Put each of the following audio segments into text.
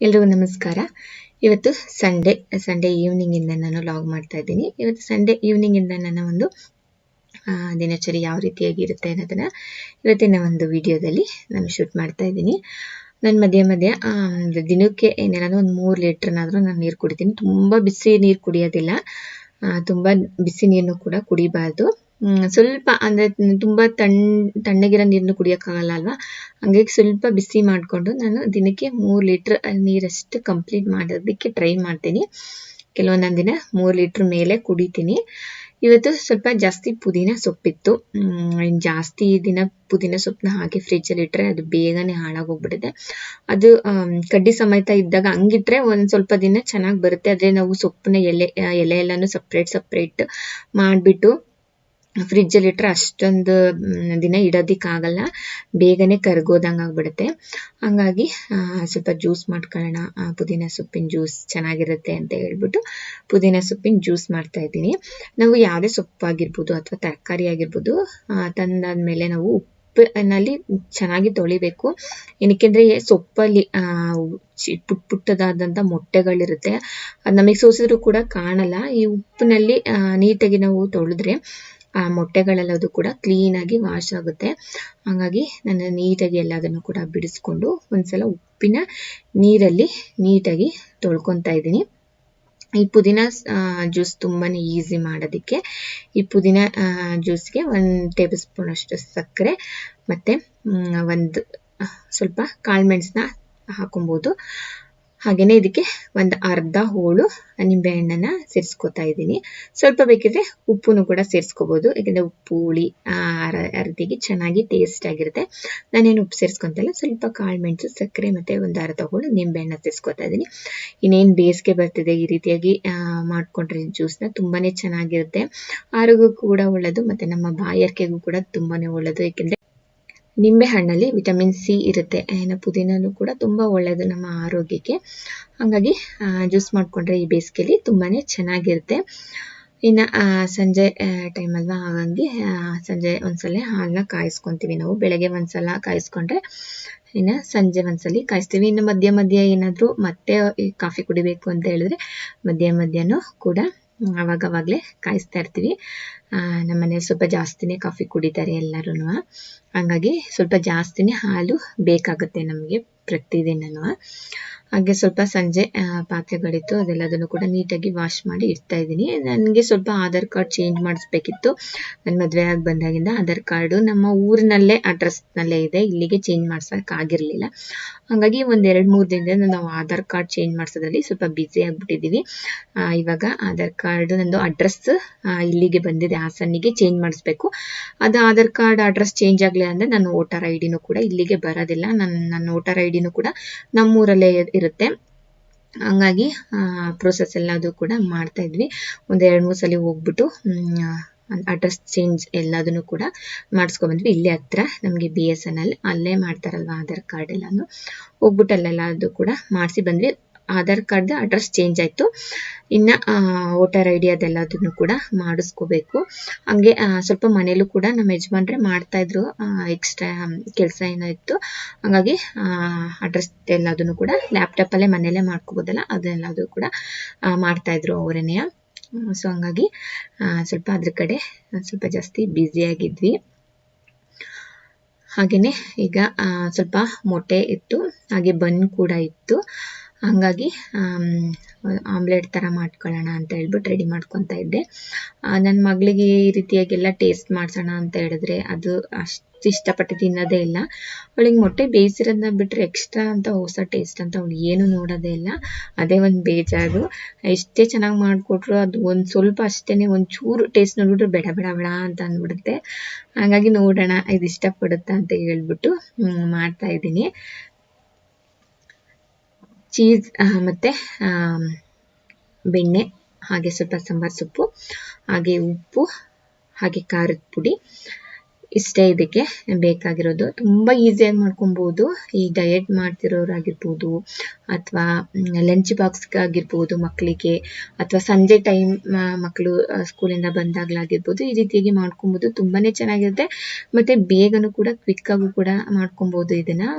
ಎಲ್ರಿಗೂ ನಮಸ್ಕಾರ. ಇವತ್ತು ಸಂಡೇ ಸಂಡೇ ಈವ್ನಿಂಗಿಂದ ನಾನು ಲಾಗ್ ಮಾಡ್ತಾ ಇದ್ದೀನಿ. ಇವತ್ತು ಸಂಡೇ ಈವ್ನಿಂಗಿಂದ ನನ್ನ ಒಂದು ದಿನಚರಿ ಯಾವ ರೀತಿಯಾಗಿರುತ್ತೆ ಅನ್ನೋದನ್ನ ಇವತ್ತಿನ ಒಂದು ವಿಡಿಯೋದಲ್ಲಿ ನಾನು ಶೂಟ್ ಮಾಡ್ತಾ ಇದ್ದೀನಿ. ನಾನು ಮಧ್ಯ ಮಧ್ಯ ದಿನಕ್ಕೆ ಏನೇನಾದರೂ ಒಂದು ಮೂರು ಲೀಟ್ರ್ನಾದರೂ ನಾನು ನೀರು ಕುಡಿತೀನಿ. ತುಂಬ ಬಿಸಿ ನೀರು ಕುಡಿಯೋದಿಲ್ಲ. ತುಂಬ ಬಿಸಿ ನೀರನ್ನು ಕೂಡ ಕುಡಿಬಾರ್ದು. ಸ್ವಲ್ಪ ಅಂದರೆ ತುಂಬ ತಣ್ಣ ತಣ್ಣಗಿರೋ ನೀರನ್ನು ಕುಡಿಯೋಕ್ಕಾಗಲ್ಲ ಅಲ್ವಾ? ಹಂಗಾಗಿ ಸ್ವಲ್ಪ ಬಿಸಿ ಮಾಡಿಕೊಂಡು ನಾನು ದಿನಕ್ಕೆ ಮೂರು ಲೀಟ್ರ್ ನೀರಷ್ಟು ಕಂಪ್ಲೀಟ್ ಮಾಡೋದಕ್ಕೆ ಟ್ರೈ ಮಾಡ್ತೀನಿ. ಕೆಲವೊಂದೊಂದು ದಿನ ಮೂರು ಲೀಟ್ರ್ ಮೇಲೆ ಕುಡಿತೀನಿ. ಇವತ್ತು ಸ್ವಲ್ಪ ಜಾಸ್ತಿ ಪುದೀನ ಸೊಪ್ಪಿತ್ತು. ಜಾಸ್ತಿ ದಿನ ಪುದೀನ ಸೊಪ್ಪನ್ನ ಹಾಕಿ ಫ್ರಿಜ್ಜಲ್ಲಿ ಇಟ್ಟರೆ ಅದು ಬೇಗನೆ ಹಾಳಾಗೋಗ್ಬಿಡುತ್ತೆ. ಅದು ಕಡ್ಡಿ ಸಮೇತ ಇದ್ದಾಗ ಹಂಗಿಟ್ರೆ ಒಂದು ಸ್ವಲ್ಪ ದಿನ ಚೆನ್ನಾಗಿ ಬರುತ್ತೆ. ಆದರೆ ನಾವು ಸೊಪ್ಪನ್ನ ಎಲೆ ಎಲೆ ಎಲ್ಲನೂ ಸಪ್ರೇಟ್ ಸಪ್ರೇಟ್ ಮಾಡಿಬಿಟ್ಟು ಫ್ರಿಜ್ಜಲ್ಲಿ ಇಟ್ಟರೆ ಅಷ್ಟೊಂದು ದಿನ ಇಡೋದಕ್ಕಾಗಲ್ಲ. ಬೇಗನೆ ಕರ್ಗೋದಂಗೆ ಆಗಿಬಿಡುತ್ತೆ. ಹಂಗಾಗಿ ಸ್ವಲ್ಪ ಜ್ಯೂಸ್ ಮಾಡ್ಕೊಳ್ಳೋಣ. ಪುದೀನ ಸೊಪ್ಪಿನ ಜ್ಯೂಸ್ ಚೆನ್ನಾಗಿರುತ್ತೆ ಅಂತ ಹೇಳ್ಬಿಟ್ಟು ಪುದೀನ ಸೊಪ್ಪಿನ ಜ್ಯೂಸ್ ಮಾಡ್ತಾ ಇದ್ದೀನಿ. ನಾವು ಯಾವುದೇ ಸೊಪ್ಪಾಗಿರ್ಬೋದು ಅಥವಾ ತರಕಾರಿ ಆಗಿರ್ಬೋದು ತಂದಾದ್ಮೇಲೆ ನಾವು ಉಪ್ಪಿನಲ್ಲಿ ಚೆನ್ನಾಗಿ ತೊಳಿಬೇಕು. ಏನಕ್ಕೆಂದರೆ ಸೊಪ್ಪಲ್ಲಿ ಪುಟ್, ಪುಟ್ಟದಾದಂಥ ಮೊಟ್ಟೆಗಳಿರುತ್ತೆ. ಅದು ನಮಗೆ ಸೋಸಿದ್ರು ಕೂಡ ಕಾಣಲ್ಲ. ಈ ಉಪ್ಪಿನಲ್ಲಿ ನೀಟಾಗಿ ನಾವು ತೊಳೆದ್ರೆ ಆ ಮೊಟ್ಟೆಗಳೆಲ್ಲದು ಕೂಡ ಕ್ಲೀನಾಗಿ ವಾಶ್ ಆಗುತ್ತೆ. ಹಾಗಾಗಿ ನಾನು ನೀಟಾಗಿ ಎಲ್ಲದನ್ನು ಕೂಡ ಬಿಡಿಸ್ಕೊಂಡು ಒಂದ್ಸಲ ಉಪ್ಪಿನ ನೀರಲ್ಲಿ ನೀಟಾಗಿ ತೊಳ್ಕೊತಾ ಇದ್ದೀನಿ. ಈ ಪುದೀನ ಜ್ಯೂಸ್ ತುಂಬಾ ಈಸಿ ಮಾಡೋದಕ್ಕೆ ಈ ಪುದೀನ ಜ್ಯೂಸ್ಗೆ ಒಂದು ಟೇಬಲ್ ಸ್ಪೂನ್ ಅಷ್ಟು ಸಕ್ಕರೆ ಮತ್ತು ಒಂದು ಸ್ವಲ್ಪ ಕಾಳುಮೆಣಸನ್ನ ಹಾಕೊಬೋದು. ಹಾಗೆಯೇ ಇದಕ್ಕೆ ಒಂದು ಅರ್ಧ ಹೋಳು ನಿಂಬೆಹಣ್ಣನ್ನು ಸೇರಿಸ್ಕೊತಾ ಇದ್ದೀನಿ. ಸ್ವಲ್ಪ ಬೇಕಿದ್ರೆ ಉಪ್ಪನ್ನು ಕೂಡ ಸೇರಿಸ್ಕೋಬೋದು. ಯಾಕೆಂದರೆ ಉಪ್ಪು, ಹುಳಿ ಅರ್ಧಿಗೆ ಚೆನ್ನಾಗಿ ಟೇಸ್ಟ್ ಆಗಿರುತ್ತೆ. ನಾನೇನು ಉಪ್ಪು ಸೇರಿಸ್ಕೊತಲ್ಲ ಸ್ವಲ್ಪ ಕಾಳು ಮೆಣಸು, ಸಕ್ಕರೆ ಮತ್ತು ಒಂದು ಅರ್ಧ ಹೋಳು ನಿಂಬೆಹಣ್ಣ ಸೇರಿಸ್ಕೊತಾ ಇದ್ದೀನಿ. ಇನ್ನೇನು ಬೇಸಿಗೆ ಬರ್ತಿದೆ ಈ ರೀತಿಯಾಗಿ ಮಾಡ್ಕೊಂಡ್ರೆ ಜ್ಯೂಸ್ನ ತುಂಬಾ ಚೆನ್ನಾಗಿರುತ್ತೆ. ಆರೋಗ್ಯಕ್ಕೂ ಕೂಡ ಒಳ್ಳೆಯದು ಮತ್ತು ನಮ್ಮ ಬಾಯಾರಿಕೆಗೂ ಕೂಡ ತುಂಬಾ ಒಳ್ಳೆಯದು ಏಕೆಂದರೆ ನಿಂಬೆ ಹಣ್ಣಲ್ಲಿ ವಿಟಮಿನ್ ಸಿ ಇರುತ್ತೆ. ಇನ್ನು ಪುದೀನನೂ ಕೂಡ ತುಂಬ ಒಳ್ಳೆಯದು ನಮ್ಮ ಆರೋಗ್ಯಕ್ಕೆ. ಹಾಗಾಗಿ ಜ್ಯೂಸ್ ಮಾಡಿಕೊಂಡ್ರೆ ಈ ಬೇಸಿಗೆಲಿ ತುಂಬಾ ಚೆನ್ನಾಗಿರುತ್ತೆ. ಇನ್ನು ಸಂಜೆ ಟೈಮ್ ಅಲ್ವಾ ಹಾಗಾಗಿ ಸಂಜೆ ಒಂದ್ಸಲ ಹಾಲನ್ನ ಕಾಯಿಸ್ಕೊತೀವಿ ನಾವು. ಬೆಳಗ್ಗೆ ಒಂದ್ಸಲ ಕಾಯಿಸ್ಕೊಂಡ್ರೆ ಇನ್ನು ಸಂಜೆ ಒಂದ್ಸಲಿ ಕಾಯಿಸ್ತೀವಿ. ಇನ್ನು ಮಧ್ಯ ಮಧ್ಯ ಏನಾದರೂ ಮತ್ತೆ ಕಾಫಿ ಕುಡಿಬೇಕು ಅಂತ ಹೇಳಿದ್ರೆ ಮಧ್ಯ ಮಧ್ಯಾಹ್ನ ಕೂಡ ಅವಾಗ ಅವಾಗಲೇ ಕಾಯಿಸ್ತಾ ಇರ್ತೀವಿ. ನಮ್ಮ ಮನೇಲಿ ಸ್ವಲ್ಪ ಜಾಸ್ತಿನೇ ಕಾಫಿ ಕುಡಿತಾರೆ ಎಲ್ಲರೂ ಹಾಗಾಗಿ ಸ್ವಲ್ಪ ಜಾಸ್ತಿನೇ ಹಾಲು ಬೇಕಾಗುತ್ತೆ ನಮಗೆ ಪ್ರತಿದಿನನೂ. ಹಾಗೆ ಸ್ವಲ್ಪ ಸಂಜೆ ಪಾತ್ರೆಗಳಿತ್ತು. ಅದೆಲ್ಲದನ್ನು ಕೂಡ ನೀಟಾಗಿ ವಾಶ್ ಮಾಡಿ ಇಡ್ತಾ ಇದ್ದೀನಿ. ನನಗೆ ಸ್ವಲ್ಪ ಆಧಾರ್ ಕಾರ್ಡ್ ಚೇಂಜ್ ಮಾಡಿಸ್ಬೇಕಿತ್ತು. ನನ್ನ ಮದುವೆ ಆಗಿ ಬಂದಾಗಿಂದ ಆಧಾರ್ ಕಾರ್ಡು ನಮ್ಮ ಊರಿನಲ್ಲೇ ಅಡ್ರೆಸ್ನಲ್ಲೇ ಇದೆ. ಇಲ್ಲಿಗೆ ಚೇಂಜ್ ಮಾಡ್ಸೋಕ್ಕಾಗಿರಲಿಲ್ಲ ಹಾಗಾಗಿ ಒಂದು ಎರಡು ಮೂರು ದಿನದಿಂದ ನಾವು ಆಧಾರ್ ಕಾರ್ಡ್ ಚೇಂಜ್ ಮಾಡಿಸೋದ್ರಲ್ಲಿ ಸ್ವಲ್ಪ ಬ್ಯುಸಿ ಆಗಿಬಿಟ್ಟಿದ್ದೀವಿ ಇವಾಗ ಆಧಾರ್ ಕಾರ್ಡ್ ನಂದು ಅಡ್ರೆಸ್ ಇಲ್ಲಿಗೆ ಬಂದಿದೆ. ಹಾಸನ್ನಿಗೆ ಚೇಂಜ್ ಮಾಡಿಸ್ಬೇಕು. ಅದು ಆಧಾರ್ ಕಾರ್ಡ್ ಅಡ್ರೆಸ್ ಚೇಂಜ್ ಆಗಲಿಲ್ಲ ಅಂದರೆ ನನ್ನ ವೋಟರ್ ಐ ಡಿನೂ ಕೂಡ ಇಲ್ಲಿಗೆ ಬರೋದಿಲ್ಲ. ನನ್ನ ನನ್ನ ವೋಟರ್ ಐ ಕೂಡ ನಮ್ಮೂರಲ್ಲೇ ಇರುತ್ತೆ. ಹಂಗಾಗಿ ಪ್ರೋಸೆಸ್ ಎಲ್ಲದು ಕೂಡ ಮಾಡ್ತಾ ಇದ್ವಿ. ಒಂದು ಎರಡು, ಮೂರು ಸಲ ಹೋಗ್ಬಿಟ್ಟು ಅಡ್ರೆಸ್ ಚೇಂಜ್ ಎಲ್ಲದನ್ನು ಕೂಡ ಮಾಡಿಸ್ಕೊಂಡ್ಬಂದ್ವಿ ಇಲ್ಲೇ ಹತ್ರ ನಮಗೆ ಬಿ ಎಸ್ ಎನ್ ಎಲ್ ಅಲ್ಲೇ ಮಾಡ್ತಾರಲ್ವ, ಆಧಾರ್ ಕಾರ್ಡ್ ಎಲ್ಲಾನು. ಹೋಗ್ಬಿಟ್ಟು ಅಲ್ಲೆಲ್ಲದು ಕೂಡ ಮಾಡಿಸಿ ಬಂದ್ವಿ. ಆಧಾರ್ ಕಾರ್ಡ್ ಅಡ್ರೆಸ್ ಚೇಂಜ್ ಆಯಿತು. ಇನ್ನು ವೋಟರ್ ಐ ಡಿ ಅದೆಲ್ಲದನ್ನು ಕೂಡ ಮಾಡಿಸ್ಕೋಬೇಕು. ಹಂಗೆ ಸ್ವಲ್ಪ ಮನೇಲೂ ಕೂಡ ನಮ್ಮ ಯಜಮಾನ್ರೆ ಮಾಡ್ತಾಯಿದ್ರು ಎಕ್ಸ್ಟ್ರಾ ಕೆಲಸ ಏನೋ ಇತ್ತು ಹಾಗಾಗಿ ಅಡ್ರೆಸ್ ಎಲ್ಲದನ್ನು ಕೂಡ ಲ್ಯಾಪ್ಟಾಪಲ್ಲೇ ಮನೇಲೇ ಮಾಡ್ಕೋಬೋದಲ್ಲ, ಅದೆಲ್ಲದು ಕೂಡ ಮಾಡ್ತಾಯಿದ್ರು ಅವರೇನೆಯ ಸೊ ಹಂಗಾಗಿ ಸ್ವಲ್ಪ ಅದ್ರ ಕಡೆ ಸ್ವಲ್ಪ ಜಾಸ್ತಿ ಬ್ಯುಸಿಯಾಗಿದ್ವಿ ಹಾಗೆಯೇ ಈಗ ಸ್ವಲ್ಪ ಮೊಟ್ಟೆ ಇತ್ತು, ಹಾಗೆ ಬನ್ ಕೂಡ ಇತ್ತು. ಹಂಗಾಗಿ ಆಮ್ಲೆಟ್ ಥರ ಮಾಡ್ಕೊಳ್ಳೋಣ ಅಂತ ಹೇಳ್ಬಿಟ್ಟು ರೆಡಿ ಮಾಡ್ಕೊತಾ ಇದ್ದೆ. ನನ್ನ ಮಗಳಿಗೆ ಈ ರೀತಿಯಾಗೆಲ್ಲ ಟೇಸ್ಟ್ ಮಾಡಿಸೋಣ ಅಂತ ಹೇಳಿದ್ರೆ ಅದು ಅಷ್ಟು ಇಷ್ಟಪಟ್ಟು ತಿನ್ನೋದೇ ಇಲ್ಲ. ಅವಳಿಗೆ ಮೊಟ್ಟೆ ಬೇಯಿಸಿರೋದನ್ನ ಬಿಟ್ಟರೆ ಎಕ್ಸ್ಟ್ರಾ ಅಂತ ಹೊಸ ಟೇಸ್ಟ್ ಅಂತ ಅವಳು ಏನು ನೋಡೋದೇ ಇಲ್ಲ. ಅದೇ ಒಂದು ಬೇಜಾರು. ಎಷ್ಟೇ ಚೆನ್ನಾಗಿ ಮಾಡಿಕೊಟ್ರು ಅದು ಒಂದು ಸ್ವಲ್ಪ ಅಷ್ಟೇ ಒಂದು ಚೂರು ಟೇಸ್ಟ್ ನೋಡಿಬಿಟ್ರೆ ಬೇಡ ಬೇಡ ಬೇಡ ಅಂತ ಅಂದ್ಬಿಡುತ್ತೆ. ಹಾಗಾಗಿ ನೋಡೋಣ ಇದು ಇಷ್ಟಪಡುತ್ತಾ ಅಂತ ಹೇಳ್ಬಿಟ್ಟು ಮಾಡ್ತಾಯಿದ್ದೀನಿ ಚೀಸ್ ಮತ್ತು ಬೆಣ್ಣೆ, ಹಾಗೆ ಸ್ವಲ್ಪ ಸಾಂಬಾರು ಸೊಪ್ಪು, ಹಾಗೆ ಉಪ್ಪು, ಹಾಗೆ ಖಾರದ ಪುಡಿ. ಇಷ್ಟೇ ಇದಕ್ಕೆ ಬೇಕಾಗಿರೋದು. ತುಂಬ ಈಸಿಯಾಗಿ ಮಾಡ್ಕೊಬೋದು. ಈ ಡಯಟ್ ಮಾಡ್ತಿರೋರಾಗಿರ್ಬೋದು, ಅಥವಾ ಲಂಚ್ ಬಾಕ್ಸ್ಗಾಗಿರ್ಬೋದು ಮಕ್ಕಳಿಗೆ ಅಥವಾ ಸಂಜೆ ಟೈಮ್ ಮಕ್ಕಳು ಸ್ಕೂಲಿಂದ ಬಂದಾಗಲಾಗಿರ್ಬೋದು, ಈ ರೀತಿಯಾಗಿ ಮಾಡ್ಕೊಬೋದು. ತುಂಬಾ ಚೆನ್ನಾಗಿರುತ್ತೆ. ಮತ್ತು ಬೇಗನೂ ಕೂಡ ಕ್ವಿಕ್ಕಾಗೂ ಕೂಡ ಮಾಡ್ಕೊಬೋದು ಇದನ್ನು.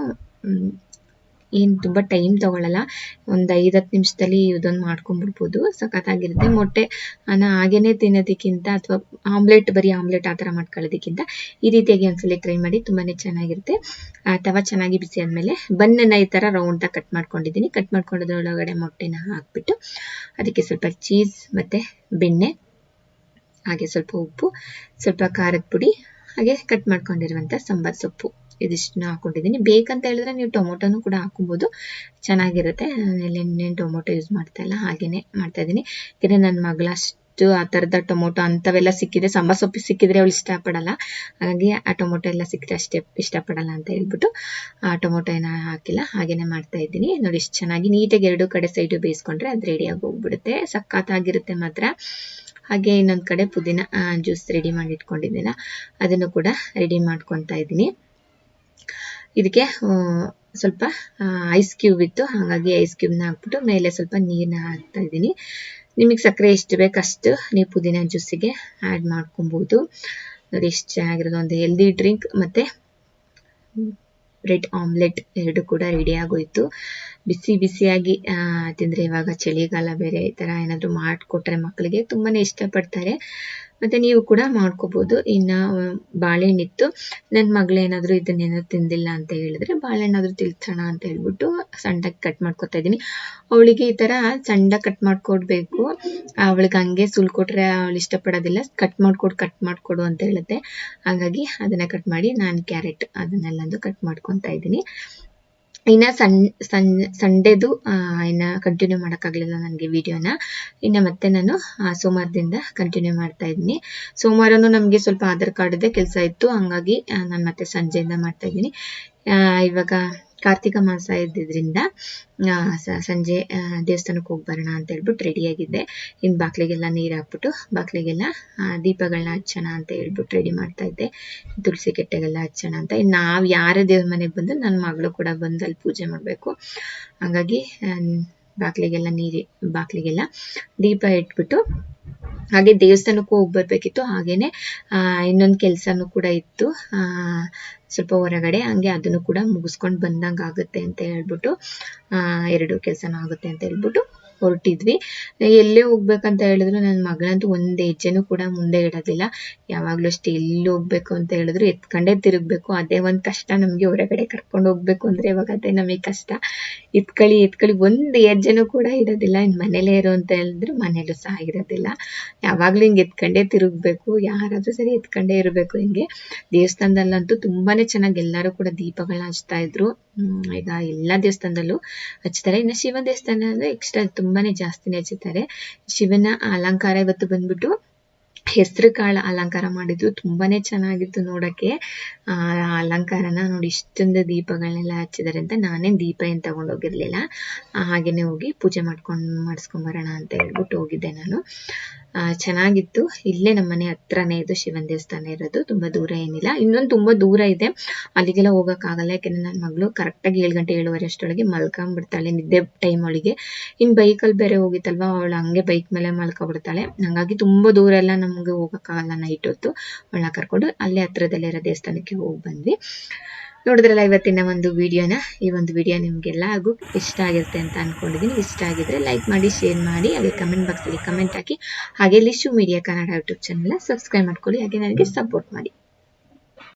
ಏನು ತುಂಬ ಟೈಮ್ ತಗೊಳ್ಳಲ್ಲ ಒಂದು ಐದು ಹತ್ತು ನಿಮಿಷದಲ್ಲಿ ಇದೊಂದು ಮಾಡ್ಕೊಂಡ್ಬಿಡ್ಬೋದು ಸಖತ್ತಾಗಿರುತ್ತೆ. ಮೊಟ್ಟೆ ಅನ್ನ ಹಾಗೇನೆ ತಿನ್ನೋದಕ್ಕಿಂತ ಅಥವಾ ಆಮ್ಲೆಟ್, ಬರೀ ಆಮ್ಲೆಟ್ ಆ ಥರ ಮಾಡ್ಕೊಳ್ಳೋದಕ್ಕಿಂತ ಈ ರೀತಿಯಾಗಿ ಒಂದ್ಸಲಿ ಟ್ರೈ ಮಾಡಿ ತುಂಬಾ ಚೆನ್ನಾಗಿರುತ್ತೆ. ತವ ಚೆನ್ನಾಗಿ ಬಿಸಿ ಆದಮೇಲೆ ಬನ್ನನ್ನು ಈ ಥರ ರೌಂಡಾಗಿ ಕಟ್ ಮಾಡ್ಕೊಂಡಿದ್ದೀನಿ. ಕಟ್ ಮಾಡ್ಕೊಂಡಿದ್ರೊಳಗಡೆ ಮೊಟ್ಟೆನ ಹಾಕ್ಬಿಟ್ಟು ಅದಕ್ಕೆ ಸ್ವಲ್ಪ ಚೀಸ್ ಮತ್ತು ಬೆಣ್ಣೆ, ಹಾಗೆ ಸ್ವಲ್ಪ ಉಪ್ಪು, ಸ್ವಲ್ಪ ಖಾರದ ಪುಡಿ, ಹಾಗೆ ಕಟ್ ಮಾಡ್ಕೊಂಡಿರುವಂಥ ಸಾಂಬಾರ್ ಸೊಪ್ಪು. ಇದಿಷ್ಟನ್ನ ಹಾಕೊಂಡಿದ್ದೀನಿ. ಬೇಕಂತ ಹೇಳಿದ್ರೆ ನೀವು ಟೊಮೊಟೊನು ಕೂಡ ಹಾಕೊಬೋದು ಚೆನ್ನಾಗಿರುತ್ತೆ. ಇಲ್ಲಿ ಇನ್ನೇನು ಟೊಮೊಟೊ ಯೂಸ್ ಮಾಡ್ತಾ ಇಲ್ಲ, ಹಾಗೇನೆ ಮಾಡ್ತಾ ಇದ್ದೀನಿ. ಯಾಕಂದರೆ ನನ್ನ ಮಗಳಷ್ಟು ಆ ಥರದ ಟೊಮೊಟೊ ಅಂಥವೆಲ್ಲ ಸಿಕ್ಕಿದೆ ಸಾಂಬಾರ್ ಸೊಪ್ಪು ಸಿಕ್ಕಿದ್ರೆ ಅವಳು ಇಷ್ಟಪಡಲ್ಲ. ಹಾಗಾಗಿ ಆ ಟೊಮೊಟೊ ಎಲ್ಲ ಸಿಕ್ಕಿದ್ರೆ ಅಷ್ಟೇ ಇಷ್ಟಪಡಲ್ಲ ಅಂತ ಹೇಳ್ಬಿಟ್ಟು ಆ ಟೊಮೊಟೊ ಏನೋ ಹಾಕಿಲ್ಲ. ಹಾಗೇನೆ ಮಾಡ್ತಾ ಇದ್ದೀನಿ. ನೋಡಿ, ಇಷ್ಟು ಚೆನ್ನಾಗಿ ನೀಟಾಗಿ ಎರಡು ಕಡೆ ಸೈಡು ಬೇಯಿಸ್ಕೊಂಡ್ರೆ ಅದು ರೆಡಿಯಾಗಿ ಹೋಗ್ಬಿಡುತ್ತೆ ಸಖತ್ತಾಗಿರುತ್ತೆ ಮಾತ್ರ. ಹಾಗೆ ಇನ್ನೊಂದು ಕಡೆ ಪುದೀನ ಜ್ಯೂಸ್ ರೆಡಿ ಮಾಡಿ ಇಟ್ಕೊಂಡಿದ್ದೀನ. ಅದನ್ನು ಕೂಡ ರೆಡಿ ಮಾಡ್ಕೊತಾ ಇದ್ದೀನಿ. ಇದಕ್ಕೆ ಸ್ವಲ್ಪ ಐಸ್ ಕ್ಯೂಬ್ ಇತ್ತು. ಹಾಗಾಗಿ ಐಸ್ ಕ್ಯೂಬ್ನ ಹಾಕ್ಬಿಟ್ಟು ಮೇಲೆ ಸ್ವಲ್ಪ ನೀರನ್ನ ಹಾಕ್ತಾ ಇದ್ದೀನಿ. ನಿಮಗೆ ಸಕ್ಕರೆ ಎಷ್ಟು ಬೇಕು ಅಷ್ಟು ನೀವು ಪುದೀನ ಜ್ಯೂಸಿಗೆ ಆ್ಯಡ್ ಮಾಡ್ಕೊಬೋದು. ನೋಡಿ, ಎಷ್ಟು ಚೆನ್ನಾಗಿರೋದು. ಒಂದು ಹೆಲ್ದಿ ಡ್ರಿಂಕ್ ಮತ್ತು ಬ್ರೆಡ್ ಆಮ್ಲೆಟ್ ಎರಡು ಕೂಡ ರೆಡಿ ಆಗೋಯ್ತು. ಬಿಸಿ ಬಿಸಿಯಾಗಿ ತಿಂದರೆ ಇವಾಗ ಚಳಿಗಾಲ ಬೇರೆ ಈ ಥರ ಏನಾದರೂ ಮಾಡಿಕೊಟ್ರೆ ಮಕ್ಕಳಿಗೆ ತುಂಬಾ ಇಷ್ಟಪಡ್ತಾರೆ. ಮತ್ತು ನೀವು ಕೂಡ ಮಾಡ್ಕೋಬೋದು. ಇನ್ನು ಬಾಳೆಹಣ್ಣಿತ್ತು. ನನ್ನ ಮಗಳೇನಾದರೂ ಇದನ್ನೇನು ತಿಂದಿಲ್ಲ ಅಂತ ಹೇಳಿದ್ರೆ ಬಾಳೆಹಣ್ಣಾದರೂ ತಿಳ್ಸೋಣ ಅಂತ ಹೇಳ್ಬಿಟ್ಟು ಸಣ್ಣದಾಗಿ ಕಟ್ ಮಾಡ್ಕೊತಾ ಇದ್ದೀನಿ. ಅವಳಿಗೆ ಈ ಥರ ಸಣ್ಣದಾಗಿ ಕಟ್ ಮಾಡ್ಕೊಡ್ಬೇಕು. ಅವಳಿಗೆ ಹಂಗೆ ಸುಲ್ಕೊಟ್ರೆ ಅವಳು ಇಷ್ಟಪಡೋದಿಲ್ಲ. ಕಟ್ ಮಾಡ್ಕೊಡು ಕಟ್ ಮಾಡಿಕೊಡು ಅಂತ ಹೇಳುತ್ತೆ. ಹಾಗಾಗಿ ಅದನ್ನು ಕಟ್ ಮಾಡಿ ನಾನು ಕ್ಯಾರೆಟ್ ಅದನ್ನೆಲ್ಲಂದು ಕಟ್ ಮಾಡ್ಕೊತಾ ಇದ್ದೀನಿ. ಇನ್ನು ಸನ್ ಸನ್ ಸಂಡೇದು ಇನ್ನು ಕಂಟಿನ್ಯೂ ಮಾಡೋಕ್ಕಾಗಲಿಲ್ಲ ನನಗೆ ವಿಡಿಯೋನ ಇನ್ನು ಮತ್ತೆ ನಾನು ಸೋಮವಾರದಿಂದ ಕಂಟಿನ್ಯೂ ಮಾಡ್ತಾ ಇದ್ದೀನಿ. ಸೋಮವಾರನೂ ನಮಗೆ ಸ್ವಲ್ಪ ಆಧಾರ್ ಕಾರ್ಡ್ದೇ ಕೆಲಸ ಇತ್ತು. ಹಂಗಾಗಿ ನಾನು ಮತ್ತೆ ಸಂಜೆಯಿಂದ ಮಾಡ್ತಾ ಇದ್ದೀನಿ. ಇವಾಗ ಕಾರ್ತಿಕ ಮಾಸ ಇದ್ದಿದ್ರಿಂದ ಸಂಜೆ ದೇವಸ್ಥಾನಕ್ಕೆ ಹೋಗಿ ಬರೋಣ ಅಂತ ಹೇಳ್ಬಿಟ್ಟು ರೆಡಿಯಾಗಿದ್ದೆ ಇನ್ನು ಬಾಗಿಲಿಗೆಲ್ಲ ನೀರು ಹಾಕ್ಬಿಟ್ಟು ಬಾಗಿಲಿಗೆಲ್ಲ ದೀಪಗಳನ್ನ ಹಚ್ಚೋಣ ಅಂತ ಹೇಳ್ಬಿಟ್ಟು ರೆಡಿ ಮಾಡ್ತಾ ಇದ್ದೆ. ತುಳಸಿ ಕೆಟ್ಟೆಗೆಲ್ಲ ಹಚ್ಚೋಣ ಅಂತ. ಇನ್ನು ನಾವು ಯಾರೇ ದೇವ್ರ ಮನೆಗೆ ಬಂದು ನನ್ನ ಮಗಳು ಕೂಡ ಬಂದು ಅಲ್ಲಿ ಪೂಜೆ ಮಾಡಬೇಕು. ಹಾಗಾಗಿ ಬಾಕ್ಲಿಗೆಲ್ಲ ನೀರು, ಬಾಕ್ಲಿಗೆಲ್ಲ ದೀಪ ಇಟ್ಬಿಟ್ಟು, ಹಾಗೆ ದೇವಸ್ಥಾನಕ್ಕೂ ಹೋಗಿ ಬರಬೇಕಿತ್ತು. ಇನ್ನೊಂದು ಕೆಲಸನೂ ಕೂಡ ಇತ್ತು. ಸ್ವಲ್ಪ ಹೊರಗಡೆ ಹಂಗೆ ಅದನ್ನು ಕೂಡ ಮುಗಿಸ್ಕೊಂಡು ಬಂದಂಗೆ ಆಗುತ್ತೆ ಅಂತ ಹೇಳ್ಬಿಟ್ಟು ಎರಡು ಕೆಲಸನೂ ಆಗುತ್ತೆ ಅಂತ ಹೇಳ್ಬಿಟ್ಟು ಹೊರಟಿದ್ವಿ. ಎಲ್ಲೇ ಹೋಗ್ಬೇಕಂತ ಹೇಳಿದ್ರು ನನ್ನ ಮಗಳಂತೂ ಒಂದು ಹೆಜ್ಜೆನೂ ಕೂಡ ಮುಂದೆ ಇಡೋದಿಲ್ಲ. ಯಾವಾಗಲೂ ಅಷ್ಟೇ ಎಲ್ಲಿ ಹೋಗ್ಬೇಕು ಅಂತ ಹೇಳಿದ್ರು ಎತ್ಕೊಂಡೇ ತಿರುಗಬೇಕು. ಅದೇ ಒಂದು ಕಷ್ಟ ನಮಗೆ ಹೊರಗಡೆ ಕರ್ಕೊಂಡು ಹೋಗ್ಬೇಕು ಅಂದರೆ ಇವಾಗ ಅದೇ ನಮಗೆ ಕಷ್ಟ. ಎತ್ಕಳಿ ಎತ್ಕಳಿ ಒಂದು ಹೆಜ್ಜೆನೂ ಕೂಡ ಇಡೋದಿಲ್ಲ. ಇನ್ನು ಮನೇಲೇ ಇರು ಅಂತ ಹೇಳಿದ್ರು ಮನೇಲೂ ಸಹ ಇರೋದಿಲ್ಲ. ಯಾವಾಗಲೂ ಹಿಂಗೆ ಎತ್ಕೊಂಡೇ ತಿರುಗಬೇಕು. ಯಾರಾದರೂ ಸರಿ ಎತ್ಕೊಂಡೇ ಇರಬೇಕು ಹಿಂಗೆ. ದೇವಸ್ಥಾನದಲ್ಲಂತೂ ತುಂಬಾ ಚೆನ್ನಾಗಿ ಎಲ್ಲರೂ ಕೂಡ ದೀಪಗಳನ್ನ ಹಚ್ತಾ ಇದ್ರು. ಈಗ ಎಲ್ಲ ದೇವಸ್ಥಾನದಲ್ಲೂ ಹಚ್ತಾರೆ. ಇನ್ನು ಶಿವ ದೇವಸ್ಥಾನ ಅಂದ್ರೆ ಎಕ್ಸ್ಟ್ರಾ ತುಂಬಾನೇ ಜಾಸ್ತಿನೇ ಹಚ್ಚುತ್ತಾರೆ ಶಿವನ ಅಲಂಕಾರ ಇವತ್ತು ಬಂದ್ಬಿಟ್ಟು ಹೆಸರು ಕಾಳು ಅಲಂಕಾರ ಮಾಡಿದ್ರು. ತುಂಬಾನೇ ಚೆನ್ನಾಗಿತ್ತು ನೋಡಕ್ಕೆ. ಆ, ಅಲಂಕಾರನ ನೋಡಿ ಇಷ್ಟೊಂದು ದೀಪಗಳನ್ನೆಲ್ಲ ಹಚ್ಚಿದ್ದಾರೆ ಅಂತ ನಾನೇನು ದೀಪ ಏನು ತಗೊಂಡೋಗಿರ್ಲಿಲ್ಲ ಹಾಗೇನೆ ಹೋಗಿ ಪೂಜೆ ಮಾಡ್ಕೊಂಡು ಮಾಡಿಸ್ಕೊಂಬರೋಣ ಅಂತ ಹೇಳ್ಬಿಟ್ಟು ಹೋಗಿದ್ದೆ ನಾನು. ಚೆನ್ನಾಗಿತ್ತು. ಇಲ್ಲೇ ನಮ್ಮ ಮನೆ ಹತ್ರನೇ ಇದು ಶಿವನ ದೇವಸ್ಥಾನ ಇರೋದು. ತುಂಬ ದೂರ ಏನಿಲ್ಲ. ಇನ್ನೊಂದು ತುಂಬ ದೂರ ಇದೆ. ಅಲ್ಲಿಗೆಲ್ಲ ಹೋಗೋಕ್ಕಾಗಲ್ಲ. ಯಾಕೆಂದರೆ ನನ್ನ ಮಗಳು ಕರೆಕ್ಟಾಗಿ ಏಳು ಗಂಟೆ, ಏಳುವರೆ ಅಷ್ಟರೊಳಗೆ ಮಲ್ಕೊಂಬಿಡ್ತಾಳೆ ನಿದ್ದೆ ಟೈಮ್ ಅವಳಿಗೆ ಇನ್ನು ಬೈಕಲ್ಲಿ ಬೇರೆ ಹೋಗಿತ್ತಲ್ವ? ಅವಳು ಹಂಗೆ ಬೈಕ್ ಮೇಲೆ ಮಲ್ಕೊಬಿಡ್ತಾಳೆ ಹಾಗಾಗಿ ತುಂಬ ದೂರ ಎಲ್ಲ ನಮಗೆ ಹೋಗೋಕ್ಕಾಗಲ್ಲ ನೈಟ್ ಹೊತ್ತು. ಅವಳನ್ನ ಕರ್ಕೊಂಡು ಅಲ್ಲೇ ಹತ್ರದಲ್ಲಿರೋ ದೇವಸ್ಥಾನಕ್ಕೆ ಹೋಗಿ ಬಂದ್ವಿ. ನೋಡಿದ್ರಲ್ಲ ಇವತ್ತಿನ ಒಂದು ವಿಡಿಯೋನ? ಈ ಒಂದು ವಿಡಿಯೋ ನಿಮಗೆಲ್ಲರಿಗೂ ಇಷ್ಟ ಆಗಿರುತ್ತೆ ಅಂತ ಅನ್ಕೊಂಡಿದ್ದೀನಿ ಇಷ್ಟ ಆಗಿದ್ರೆ ಲೈಕ್ ಮಾಡಿ ಶೇರ್ ಮಾಡಿ, ಹಾಗೆ ಕಮೆಂಟ್ ಬಾಕ್ಸಲ್ಲಿ ಕಮೆಂಟ್ ಹಾಕಿ. ಹಾಗೆ ಲಿಶು ಮೀಡಿಯಾ ಕನ್ನಡ ಯೂಟ್ಯೂಬ್ ಚಾನಲ್ನ ಸಬ್ಸ್ಕ್ರೈಬ್ ಮಾಡ್ಕೊಳ್ಳಿ. ಹಾಗೆ ನನಗೆ ಸಪೋರ್ಟ್ ಮಾಡಿ.